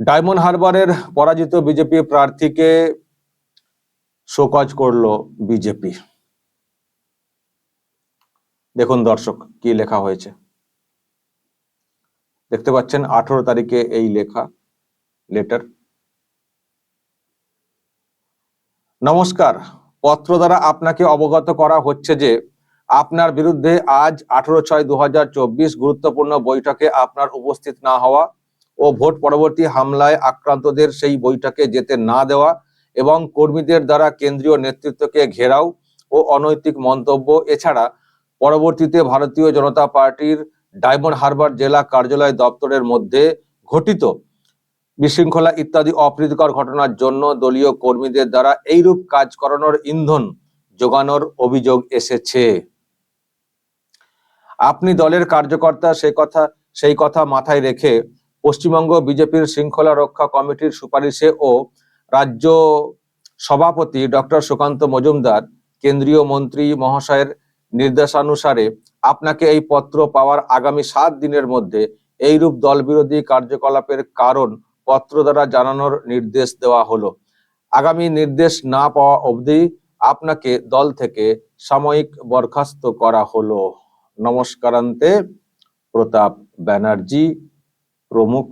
Diamond হারবারের পরাজিত BJP প্রার্থীকে শোকজ করল বিজেপি। দেখুন দর্শক, কি লেখা হয়েছে। দেখতে পাচ্ছেন, আঠারো তারিখে এই লেখা, লেটার। নমস্কার, পত্র দ্বারা আপনাকে অবগত করা হচ্ছে যে আপনার বিরুদ্ধে আজ আঠারো ছয় দু গুরুত্বপূর্ণ বৈঠকে আপনার উপস্থিত না হওয়া ও ভোট পরবর্তী হামলায় আক্রান্তদের সেই বৈঠকে যেতে না দেওয়া এবং কর্মীদের দ্বারা কেন্দ্রীয় নেতৃত্বকে ঘেরাও ও অনৈতিক মন্তব্য। এছাড়া পরবর্তীতে ভারতীয় জনতা পার্টির ডায়মন্ড হারবার জেলা কার্যালয় দপ্তরের মধ্যে ঘটিত বিশৃঙ্খলা ইত্যাদি অপ্রীতিকর ঘটনার জন্য দলীয় কর্মীদের দ্বারা এইরূপ কাজ করানোর ইন্ধন যোগানোর অভিযোগ এসেছে। আপনি দলের কার্যকর্তা সে কথা, সেই কথা মাথায় রেখে পশ্চিমবঙ্গ বিজেপির শৃঙ্খলা রক্ষা কমিটির সুপারিশে ও রাজ্য সভাপতি ডক্টর সুকান্ত মজুমদার, কেন্দ্রীয় মন্ত্রী মহাশয়ের নির্দেশানুসারে আপনাকে এই পত্র পাওয়ার আগামী সাত দিনের মধ্যে এইরূপ দলবিরোধী কার্যকলাপের কারণ পত্র দ্বারা জানানোর নির্দেশ দেওয়া হলো। আগামী নির্দেশ না পাওয়া অবধি আপনাকে দল থেকে সাময়িক বরখাস্ত করা হলো। নমস্কারান্তে, প্রতাপ ব্যানার্জি। প্রমুখ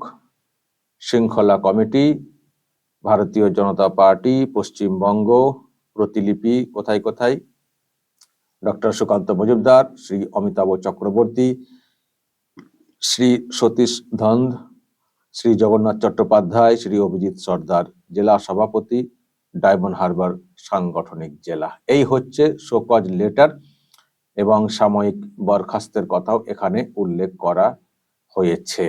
শৃঙ্খলা কমিটি, ভারতীয় জনতা পার্টি, পশ্চিমবঙ্গ, প্রতিলিপি কোথায় কোথায়? ডক্টর সুকান্ত মজুমদার, শ্রী অমিতাভ চক্রবর্তী, শ্রী সতীশ ধন্দ, শ্রী জগন্নাথ চট্টোপাধ্যায়, শ্রী অভিজিৎ সর্দার জেলা সভাপতি, ডায়মন্ড হারবার সাংগঠনিক জেলা। এই হচ্ছে শোকজ লেটার এবং সাময়িক বরখাস্তের কথাও এখানে উল্লেখ করা হয়েছে।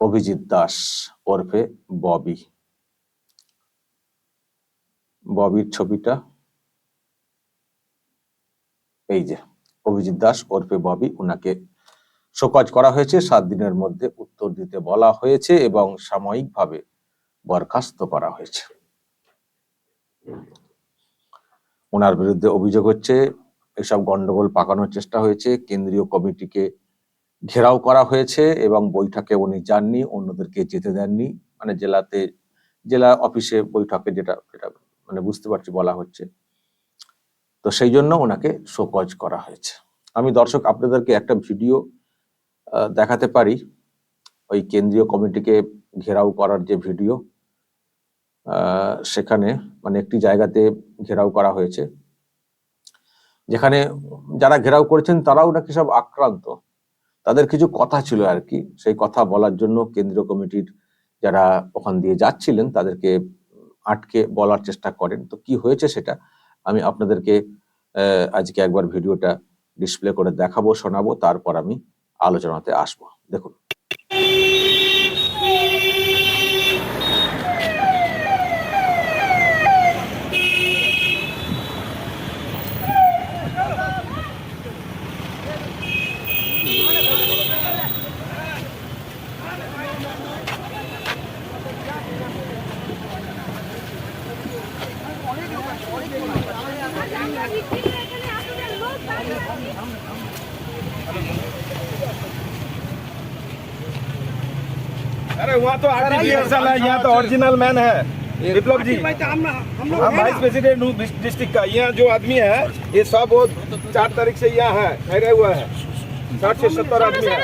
অভিজিৎ দাস ওরফে ববি। ববির ছবিটা এই যে, অভিজিৎ দাস ওরফে ববি, উনাকে শোকজ করা হয়েছে। সাত দিনের মধ্যে উত্তর দিতে বলা হয়েছে এবং সাময়িকভাবে বরখাস্ত করা হয়েছে। ওনার বিরুদ্ধে অভিযোগ হচ্ছে, এসব গন্ডগোল পাকানোর চেষ্টা হয়েছে। কেন্দ্রীয় কমিটিকে ঘেরাও করা হয়েছে এবং বৈঠকে উনি যাননি, অন্যদেরকে যেতে দেননি। মানে জেলাতে, জেলা অফিসে বৈঠকে যেটা যেটা মানে বুঝতে পারছি বলা হচ্ছে। তো সেই জন্য ওনাকে শোকজ করা হয়েছে। আমি দর্শক আপনাদেরকে একটা ভিডিও দেখাতে পারি। ওই কেন্দ্রীয় কমিটিকে ঘেরাও করার যে ভিডিও সেখানে মানে একটি জায়গাতে ঘেরাও করা হয়েছে। যেখানে যারা ঘেরাও করেছেন তারাও নাকি সব আক্রান্ত। তাদের কিছু কথা ছিল আর কি। সেই কথা বলার জন্য কেন্দ্রীয় কমিটির যারা ওখান দিয়ে যাচ্ছিলেন, তাদেরকে আটকে বলার চেষ্টা করেন। তো কি হয়েছে সেটা আমি আপনাদেরকে আজকে একবার ভিডিওটা ডিসপ্লে করে দেখাবো, শোনাবো, তারপর আমি আলোচনাতে আসব। দেখুন। अरे वहाँ तो आर्टिफिशियल है यहाँ तो ओरिजिनल मैन है विप्लव जी हम वाइस प्रेसिडेंट हूँ डिस्ट्रिक्ट का यहाँ जो आदमी है ये सब वो चार तारीख से यहाँ है ठहरे हुआ है साठ से सत्तर आदमी है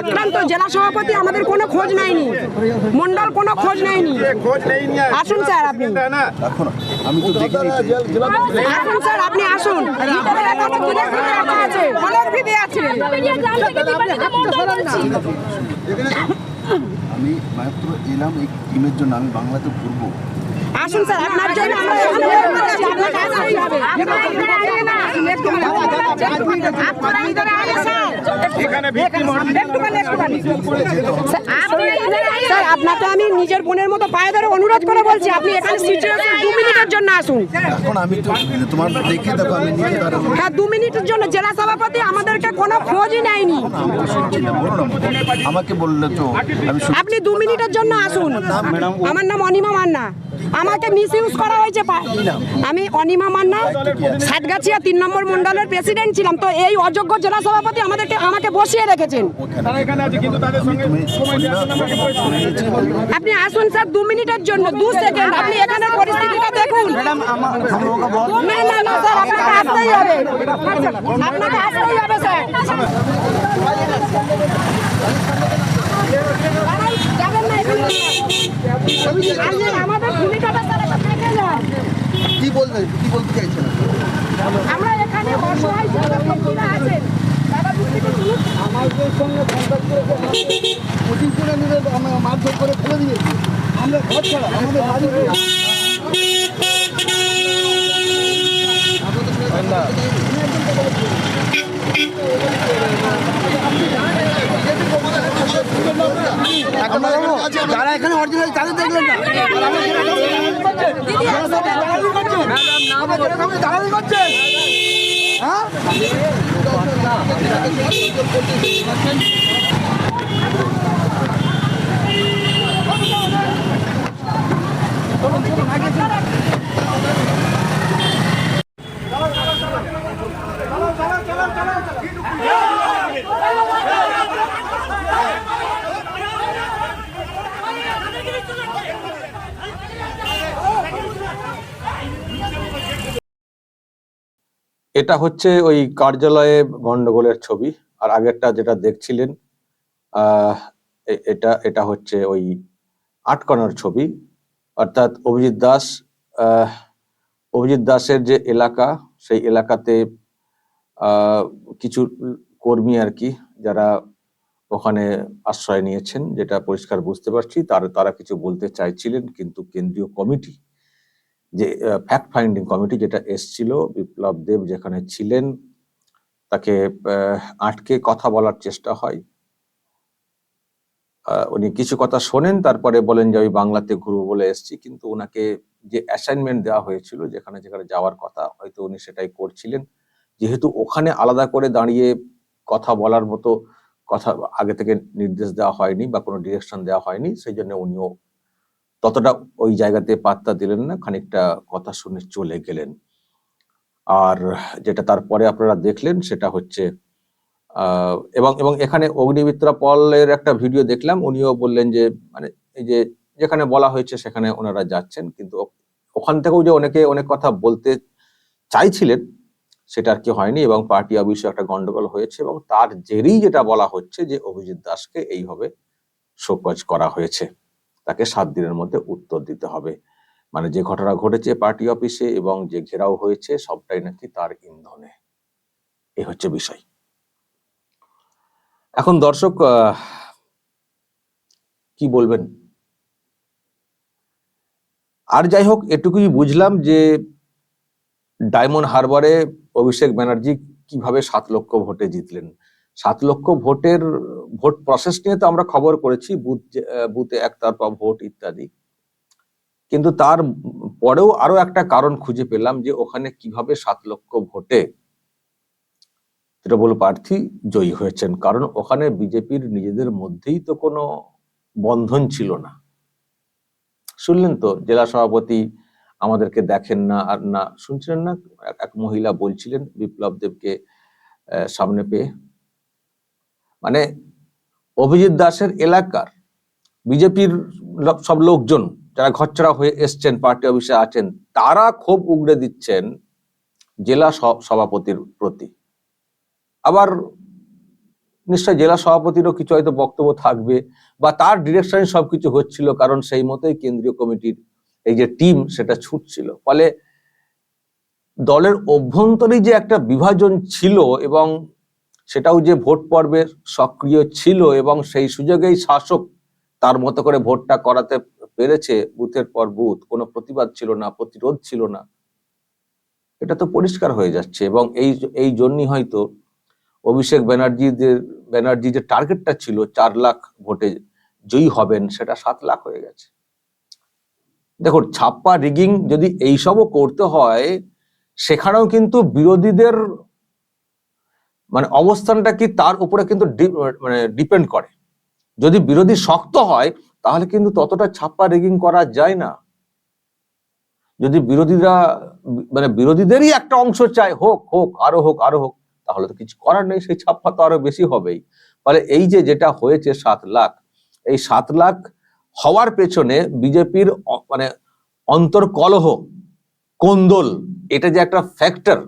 আক্রান্ত জেলা সভাপতি আমাদের স্যার আপনি আসুন আমি মাত্র এলাম এই টিমের জন্য আমি বাংলাতে ঘুরবো আসুন স্যার আপনার জন্য স্যার। আপনাকে আমি নিজের বোনের মতো পায়ে ধরে অনুরোধ করে বলছি আপনি এখানে সিচুয়েশন দু মিনিটের জন্য আসুন। এখন আমি তো তোমার দেখে দেখো আমি নিজে হ্যাঁ দু মিনিটের জন্য জেলা সভাপতি আমাদেরকে কোনো খোঁজই নেয়নি। আমাকে বললে তো আপনি দু মিনিটের জন্য আসুন। আমার নাম অনিমা মান্না। আমাকে মিস ইউজ করা হয়েছে আমি অনিমা মান্না সাতগাছিয়া তিন নম্বর মন্ডলের প্রেসিডেন্ট ছিলাম তো এই অযোগ্য জেলা সভাপতি আমাদেরকে আমাকে বসিয়ে রেখেছেন এখানে। আপনি আসুন স্যার দু মিনিটের জন্য দু সেকেন্ড আপনি এখানের পরিস্থিতিটা দেখুন না না না স্যার আপনাকে আসতেই হবে আপনাকে আসতেই হবে স্যার কি বলতে কি বলতে চাইছেন আমরা এখানে অসহায় ব্যক্তিরা আছেন আমাদের সঙ্গে কন্ট্যাক্ট করে কোচিং করে আমরা মারধর করে ফেলে দিয়েছি। আমরা ঘর ছাড়া আমাদের বাড়ি যারা এখানে অরিজিনাল তাদের দেখলেন না। দালালি করছেন হ্যাঁ? এটা হচ্ছে ওই কার্যালয়ে গন্ডগোলের ছবি, আর আগেরটা যেটা দেখছিলেন এটা এটা হচ্ছে ওই আটকনার ছবি। অর্থাৎ অভিজিৎ দাস অভিজিৎ দাসের যে এলাকা, সেই এলাকাতে কিছু কর্মী আর কি যারা ওখানে আশ্রয় নিয়েছেন, যেটা পরিষ্কার বুঝতে পারছি, তার, তারা কিছু বলতে চাইছিলেন, কিন্তু কেন্দ্রীয় কমিটি যে ফ্যাক্ট ফাইন্ডিং কমিটি যেটা এসছিল, বিপ্লব দেব যেখানে ছিলেন, তাকে আটকে কথা বলার চেষ্টা হয়। উনি কিছু কথা শোনেন, তারপরে বলেন যে, আমি বাংলাতে ঘুরবো বলে এসেছি। কিন্তু ওনাকে যে অ্যাসাইনমেন্ট দেওয়া হয়েছিল, যেখানে যেখানে যাওয়ার কথা, হয়তো উনি সেটাই করছিলেন। যেহেতু ওখানে আলাদা করে দাঁড়িয়ে কথা বলার মতো কথা আগে থেকে নির্দেশ দেওয়া হয়নি বা কোনো ডিরেকশন দেওয়া হয়নি, সেই জন্য উনিও ততটা ওই জায়গাতে পাত্তা দিলেন না, খানিকটা কথা শুনে চলে গেলেন। আর যেটা তারপরে আপনারা দেখলেন সেটা হচ্ছে এবং এবং এখানে অগ্নিমিত্রা পলের একটা ভিডিও দেখলাম, উনিও বললেন যে মানে এই যে, যেখানে বলা হয়েছে সেখানে ওনারা যাচ্ছেন, কিন্তু ওখান থেকেও যে অনেকে অনেক কথা বলতে চাইছিলেন, সেটা আর কি হয়নি এবং পার্টি অফিসে একটা গন্ডগোল হয়েছে এবং তার জেরেই যেটা বলা হচ্ছে যে, অভিজিৎ দাসকে এইভাবে শোকজ করা হয়েছে। তাকে সাত দিনের মধ্যে উত্তর দিতে হবে। মানে যে ঘটনা ঘটেছে পার্টি অফিসে এবং যে ঘেরাও হয়েছে সবটাই নাকি তার ইন্ধনে। এই হচ্ছে বিষয়। এখন দর্শক কি বলবেন? আর যাই হোক, এটুকুই বুঝলাম যে ডায়মন্ড হারবারে অভিষেক ব্যানার্জি কীভাবে সাত লক্ষ ভোটে জিতলেন। সাত লক্ষ ভোটের, ভোট প্রসেস নিয়ে তো আমরা খবর করেছি, বুথ বুথে একতরফা ভোট ইত্যাদি। কিন্তু তার পরেও আরও একটা কারণ খুঁজে পেলাম যে ওখানে কীভাবে সাত লক্ষ ভোটে তৃণমূল প্রার্থী জয়ী হয়েছেন। কারণ ওখানে বিজেপির নিজেদের মধ্যেই তো কোনো বন্ধন ছিল না। শুনলেন তো, জেলা সভাপতি আমাদেরকে দেখেন না আর না, শুনছিলেন না? এক মহিলা বলছিলেন বিপ্লব দেবকে সামনে পেয়ে। মানে অভিজিৎ দাসের এলাকার বিজেপির সব লোকজন যারা ঘরছড়া হয়ে এসছেন, পার্টি অফিসে আছেন, তারা ক্ষোভ উগড়ে দিচ্ছেন জেলা সভাপতির প্রতি। আবার নিশ্চয় জেলা সভাপতিরও কিছু হয়তো বক্তব্য থাকবে বা তার ডিরেকশনে সবকিছু হচ্ছিল, কারণ সেই মতোই কেন্দ্রীয় কমিটির এই যে টিম সেটা ছুটছিল। ফলে দলের অভ্যন্তরে যে একটা বিভাজন ছিল এবং সেটাও যে ভোট পর্বে সক্রিয় ছিল এবং সেই সুযোগেই শাসক তার মতো করে ভোটটা করাতে পেরেছে বুথের পর বুথ, কোনো প্রতিবাদ ছিল না, প্রতিরোধ ছিল না। এটা তো পরিষ্কার হয়ে যাচ্ছে এবং এই এই জন্যই হয়তো অভিষেক ব্যানার্জিদের, ব্যানার্জি যে টার্গেটটা ছিল চার লাখ ভোটে জয়ী হবেন, সেটা সাত লাখ হয়ে গেছে। দেখুন, ছাপ্পা রিগিং যদি এইসবও করতে হয়, সেখানেও কিন্তু বিরোধীদের মানে অবস্থানটা কি তার উপরে কিন্তু মানে ডিপেন্ড করে। যদি বিরোধী শক্ত হয়, তাহলে কিন্তু ততটা ছাপ্পা রেগিং করা যায় না। যদি বিরোধীরা মানে বিরোধীদেরই একটা অংশ চায়, হোক হোক, আরও হোক আরও হোক, তাহলে তো কিছু করার নেই, সেই ছাপ্পা তো আরও বেশি হবেই। ফলে এই যে যেটা হয়েছে সাত লাখ, এই সাত লাখ হওয়ার পেছনে বিজেপির মানে অন্তর্কলহ, কোন্দল, এটা যে একটা ফ্যাক্টর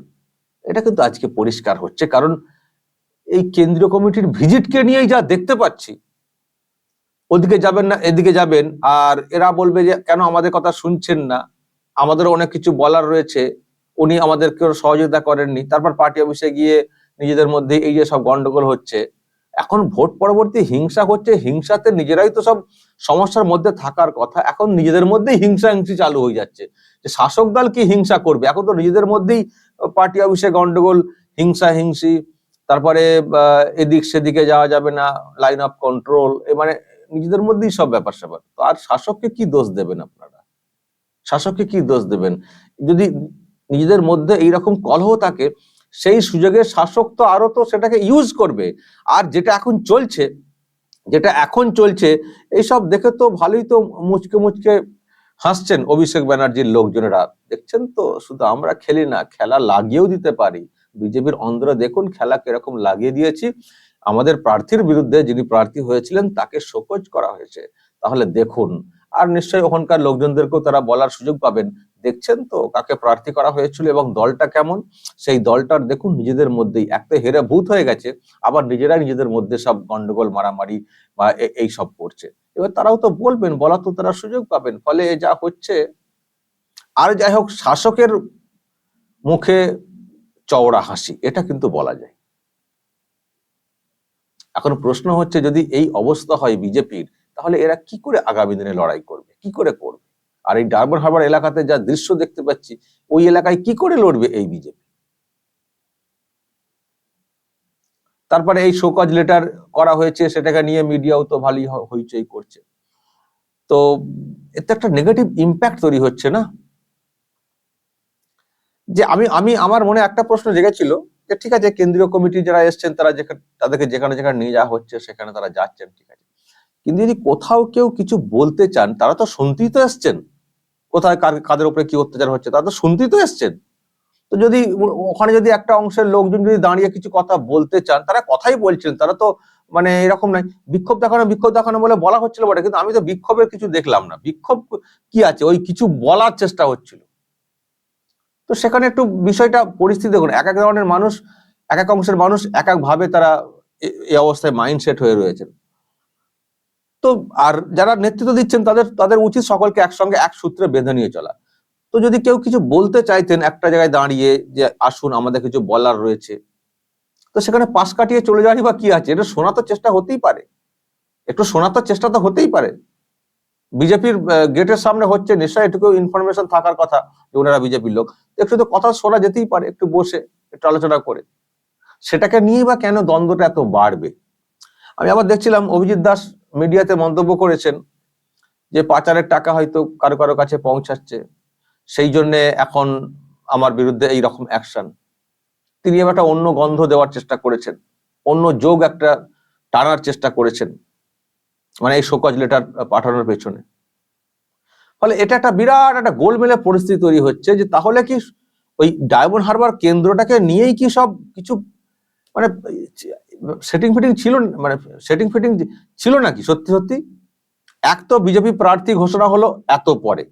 এটা কিন্তু আজকে পরিষ্কার হচ্ছে। কারণ এই কেন্দ্রীয় কমিটির ভিজিটকে নিয়েই যা দেখতে পাচ্ছি, ওদিকে যাবেন না, এদিকে যাবেন, আর এরা বলবে যে, কেন আমাদের কথা শুনছেন না? আমাদেরও অনেক কিছু বলার রয়েছে। উনি আমাদেরকে সহযোগিতা করেননি। তারপর পার্টি অফিসে গিয়ে নিজেদের মধ্যে এই যে সব গন্ডগোল হচ্ছে। এখন ভোট পরবর্তী হিংসা হচ্ছে। হিংসাতে নিজেরাই তো সব সমস্যার মধ্যে থাকার কথা। এখন নিজেদের মধ্যেই হিংসা হিংসি চালু হয়ে যাচ্ছে। যে শাসক দল কি হিংসা করবে? এখন তো নিজেদের মধ্যেই পার্টি অফিসে গন্ডগোল, হিংসা, হিংসি, তারপরে এদিক সেদিকে যাওয়া যাবে না লাইন অফ কন্ট্রোল এ মানে নিজেদের মধ্যেই সব ব্যাপার স্যাপার। তো আর শাসককে কি দোষ দেবেন আপনারা? শাসককে কি দোষ দেবেন? যদি নিজেদের মধ্যে এইরকম কলহ থাকে, সেই সুযোগে শাসক তো আরও তো সেটাকে ইউজ করবে। আর যেটা এখন চলছে, যেটা এখন চলছে, এইসব দেখে তো ভালোই তো মুচকে মুচকে হাসছেন অভিষেক ব্যানার্জির লোকজনেরা। দেখছেন তো, শুধু আমরা খেলি না, খেলা লাগিয়েও দিতে পারি। বিজেপির অন্ধ্র দেখুন খেলা কীরকম লাগিয়ে দিয়েছি। আমাদের প্রার্থীর বিরুদ্ধে যিনি প্রার্থী হয়েছিলেন, তাকে শোকজ করা হয়েছে। তাহলে দেখুন, আর নিশ্চয়ই ওখানকার লোকজনদেরকেও তারা বলার সুযোগ পাবেন। দেখছেন তো কাকে প্রার্থী করা হয়েছিল এবং দলটা কেমন? সেই দলটার দেখুন নিজেদের মধ্যেই একটা হেরে ভূত হয়ে গেছে, আবার নিজেরাই নিজেদের মধ্যে সব গন্ডগোল, মারামারি বা এই সব করছে। এবার তারাও তো বলবেন, বলা তো তারা সুযোগ পাবেন। ফলে যা হচ্ছে, আর যাই হোক, শাসকের মুখে চওড়া হাসি, এটা কিন্তু বলা যায়। এখন প্রশ্ন হচ্ছে, যদি এই অবস্থা হয় বিজেপির, তাহলে এরা কি করে আগামী দিনে লড়াই করবে? কি করে করবে? আর এই ডারবার হারবার এলাকাতে যা দৃশ্য দেখতে পাচ্ছি, ওই এলাকায় কি করে লড়বে এই বিজেপি? তারপরে এই শোকজ লেটার করা হয়েছে, সেটাকে নিয়ে মিডিয়াও তো ভালোই হইচই করছে। তো এতে একটা নেগেটিভ ইম্প্যাক্ট তৈরি হচ্ছে না? যে আমি আমি, আমার মনে একটা প্রশ্ন জেগেছিল যে ঠিক আছে, কেন্দ্রীয় কমিটি যারা এসছেন, তারা যেখানে তাদেরকে যেখানে যেখানে নিয়ে যাওয়া হচ্ছে, সেখানে তারা যাচ্ছেন, ঠিক আছে। কিন্তু যদি কোথাও কেউ কিছু বলতে চান, তারা তো শুনতেই তো এসছেন। কোথায় কাদের উপরে কি অত্যাচার হচ্ছে, তারা তো শুনতেই তো এসছেন। তো যদি ওখানে যদি একটা অংশের লোকজন যদি দাঁড়িয়ে কিছু কথা বলতে চান, তারা কথাই বলছেন তারা তো মানে এরকম নাই বিক্ষোভ দেখানো বিক্ষোভ দেখানো বলে বলা হচ্ছিল বটে, কিন্তু আমি তো বিক্ষোভের কিছু দেখলাম না। বিক্ষোভ কি আছে? ওই কিছু বলার চেষ্টা হচ্ছিল। তো সেখানে একটু বিষয়টা, পরিস্থিতি দেখুন, এক এক ধরনের মানুষ, এক এক অংশের মানুষ এক এক ভাবে তারা এই অবস্থায় মাইন্ডসেট হয়ে রয়েছেন। তো আর যারা নেতৃত্ব দিচ্ছেন, তাদের তাদের উচিত সকলকে একসঙ্গে এক সূত্রে বেঁধে নিয়ে চলা। তো যদি কেউ কিছু বলতে চাইতেন একটা জায়গায় দাঁড়িয়ে যে, আসুন, আমাদের কিছু বলার রয়েছে। তো সেখানে পাশ কাটিয়ে চলে যাওয়ারই বা কি আছে? এটা শোনা তো চেষ্টা হতেই পারে। একটু শোনা তো চেষ্টা তো হতেই পারে। বিজেপির গেটের সামনে হচ্ছে নিশ্চয়ই এটুকু ইনফরমেশন থাকার কথা যে, ওনারা বিজেপির লোক। একটু তো কথা শোনা যেতেই পারে, একটু বসে, একটু আলোচনা করে। সেটাকে নিয়ে বা কেন দ্বন্দ্বটা এত বাড়বে? আমি আবার দেখছিলাম অভিজিৎ দাস মিডিয়াতে মন্তব্য করেছেন যে পাচারের টাকা হয়তো কারও কারও কাছে পৌঁছাচ্ছে। সেই জন্য এখন আমার বিরুদ্ধে এই রকম অ্যাকশন তিনি একটা অন্য গন্ধ দেওয়ার চেষ্টা করেছেন। অন্য যোগ একটা টানার চেষ্টা করেছেন। মানে এই শোকজ লেটার পাঠানোর পেছনে। ফলে এটা একটা বিরাট একটা গোলমেলে পরিস্থিতি তৈরি হচ্ছে যে তাহলে কি ওই ডায়মন্ড হারবার কেন্দ্রটাকে নিয়েই কি সব কিছু মানে সেটিং ফিটিং ছিল মানে সেটিং ফিটিং ছিল নাকি? সত্যি সত্যি? এক তো বিজেপি প্রার্থী ঘোষণা হলো এত পরে।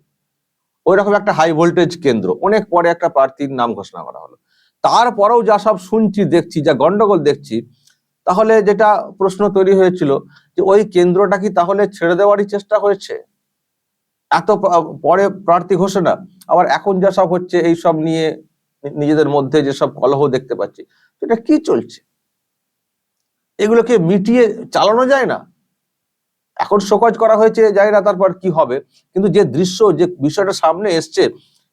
ওই রকম একটা হাই ভোল্টেজ কেন্দ্র, অনেক পরে একটা প্রার্থীর নাম ঘোষণা করা হলো। তারপরেও যা সব শুনছি, দেখছি, যা গন্ডগোল দেখছি, তাহলে যেটা প্রশ্ন তৈরি হয়েছিল যে ওই কেন্দ্রটা কি তাহলে ছেড়ে দেওয়ারই চেষ্টা হয়েছে? এত পরে প্রার্থী ঘোষণা, আবার এখন যা সব হচ্ছে, এই সব নিয়ে নিজেদের মধ্যে যে সব কলহ দেখতে পাচ্ছি এটা কি চলছে? এগুলোকে মিটিয়ে চালানো যায় না। এখন শোকজ করা হয়েছে, জানি না তারপর কি হবে। কিন্তু যে দৃশ্য, যে বিষয়টা সামনে এসছে,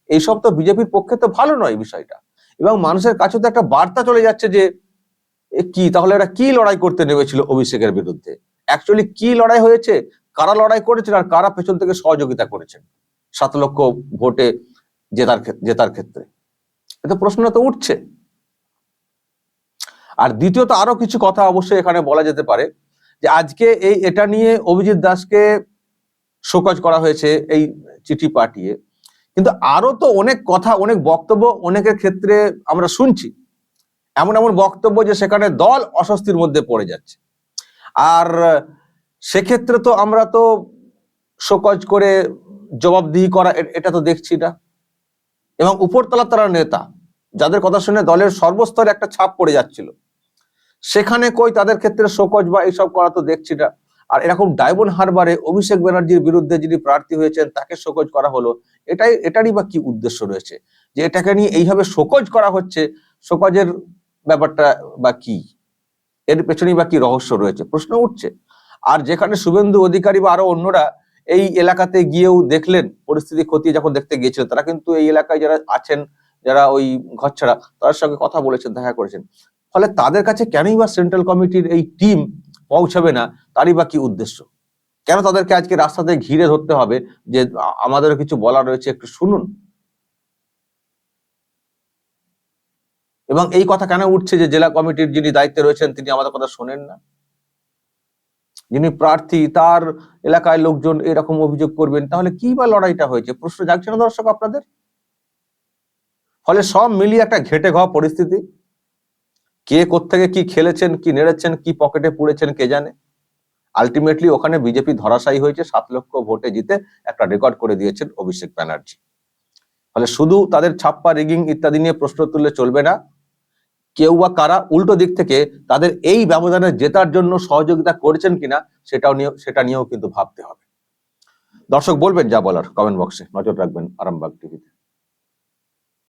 এইসব তো বিজেপির পক্ষে তো ভালো নয় বিষয়টা। এবং মানুষের কাছে তো একটা বার্তা চলে যাচ্ছে যে কি? তাহলে এরা কি লড়াই করতে নেমেছিল অভিষেকের বিরুদ্ধে? অ্যাকচুয়ালি কি লড়াই হয়েছে? কারা লড়াই করেছেন আর কারা পেছন থেকে সহযোগিতা করেছেন? সাত লক্ষ ভোটে জেতার জেতার ক্ষেত্রে। এটা প্রশ্ন তো উঠছে। আর দ্বিতীয়ত আরও কিছু কথা অবশ্যই এখানে বলা যেতে পারে যে আজকে এই এটা নিয়ে অভিজিৎ দাসকে শোকজ করা হয়েছে এই চিঠি পাঠিয়ে। কিন্তু আরও তো অনেক কথা, অনেক বক্তব্য অনেকের ক্ষেত্রে আমরা শুনছি। এমন এমন বক্তব্য যে সেখানে দল অস্বস্তির মধ্যে পড়ে যাচ্ছে। আর সেক্ষেত্রে তো আমরা তো শোকজ করে জবাবদিহি করা এটা তো দেখছি না। এবং উপরতলা তারা নেতা, যাদের কথা শুনে দলের সর্বস্তরে একটা ছাপ পড়ে যাচ্ছিল। সেখানে কই তাদের ক্ষেত্রে শোকজ বা এইসব করা তো দেখছি না। আর এরকম ডায়মন্ড হারবারে অভিষেক ব্যানার্জির বিরুদ্ধে যিনি প্রার্থী হয়েছেন, তাকে শোকজ করা হলো, এটাই, এটারই বা কি উদ্দেশ্য রয়েছে? যে এটাকে নিয়ে এইভাবে শোকজ করা হচ্ছে, শোকজের ব্যাপারটা বা কি? এর পেছনেই বা কি রহস্য রয়েছে? প্রশ্ন উঠছে। আর যেখানে শুভেন্দু অধিকারী বা আরও অন্যরা এই এলাকাতে গিয়েও দেখলেন, পরিস্থিতি খতিয়ে যখন দেখতে গিয়েছিলেন তারা কিন্তু এই এলাকায় যারা আছেন যারা ওই ঘর ছাড়া তাদের সঙ্গে কথা বলেছেন, দেখা করেছেন। ফলে তাদের কাছে কেনই বা সেন্ট্রাল কমিটির এই টিম পৌঁছাবে না, তারই বা কি উদ্দেশ্য? কেন তাদেরকে আজকে রাস্তাতে ঘিরে ধরতে হবে? যে আমাদেরও কিছু বলার রয়েছে, একটু শুনুন। এবং এই কথা কেন উঠছে যে জেলা কমিটির যিনি দায়িত্বে রয়েছেন, তিনি আমাদের কথা শোনেন না? যিনি প্রার্থী, তার এলাকায় লোকজন এরকম অভিযোগ করবেন, তাহলে কি বা লড়াইটা হয়েছে? প্রশ্ন জাগছে না দর্শক আপনাদের? ফলে সব মিলিয়ে একটা ঘেটে ঘা পরিস্থিতি। কে কোত্থেকে কি খেলেছেন, কি নেড়েছেন, কি পকেটে পুড়েছেন কে জানে। আলটিমেটলি ওখানে বিজেপি ধরাশায়ী হয়েছে, সাত লক্ষ ভোটে জিতে একটা রেকর্ড করে দিয়েছেন অভিষেক ব্যানার্জি। ফলে শুধু তাদের ছাপ্পা রিগিং ইত্যাদি নিয়ে প্রশ্ন তুললে চলবে না। কেউ বা কারা উল্টো দিক থেকে তাদের এই ব্যবধানে জেতার জন্য সহযোগিতা করেছেন কিনা সেটাও নিয়ে সেটা নিয়েও কিন্তু ভাবতে হবে। দর্শক বলবেন যা বলার কমেন্ট বক্সে নজর রাখবেন আরামবাগ টিভিতে